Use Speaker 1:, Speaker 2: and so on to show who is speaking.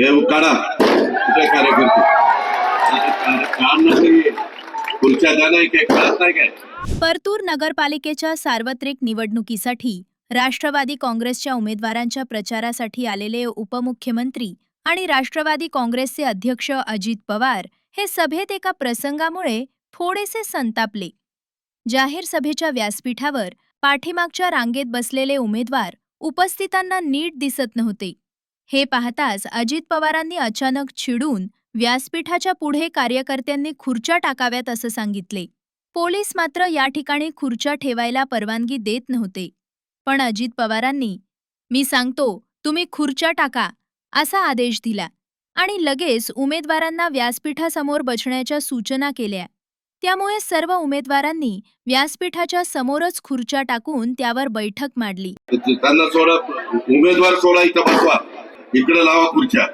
Speaker 1: हे काढा कुठे कार्यकर्ते काम नाही नाही काय? कळत नाही काय?
Speaker 2: परतूर नगरपालिकेच्या सार्वत्रिक निवडणुकीसाठी राष्ट्रवादी काँग्रेसच्या उमेदवारांच्या प्रचारासाठी आलेले उपमुख्यमंत्री आणि राष्ट्रवादी काँग्रेसचे अध्यक्ष अजित पवार हे सभेत एका प्रसंगामुळे थोडेसे संतापले. जाहीर सभेच्या व्यासपीठावर पाठीमागच्या रांगेत बसलेले उमेदवार उपस्थितांना नीट दिसत नव्हते. हे पाहताच अजित पवारांनी अचानक चिडून व्यासपीठाच्या पुढे कार्यकर्त्यांनी खुर्च्या टाकाव्यात असं सांगितले. पोलीस मात्र या ठिकाणी खुर्च्या ठेवायला परवानगी देत नव्हते. पण अजित पवारांनी मी सांगतो तुम्ही खुर्च्या टाका असा आदेश दिला. आणि लगेच उमेदवारांना व्यासपीठासमोर बसण्याच्या सूचना केल्या. त्यामुळे सर्व उमेदवारांनी व्यासपीठाच्या समोरच खुर्च्या टाकून त्यावर बैठक मांडली.
Speaker 1: त्यांना सोडा उमेदवार सोडा इथं बसवा. इकडे लावा खुर्च्या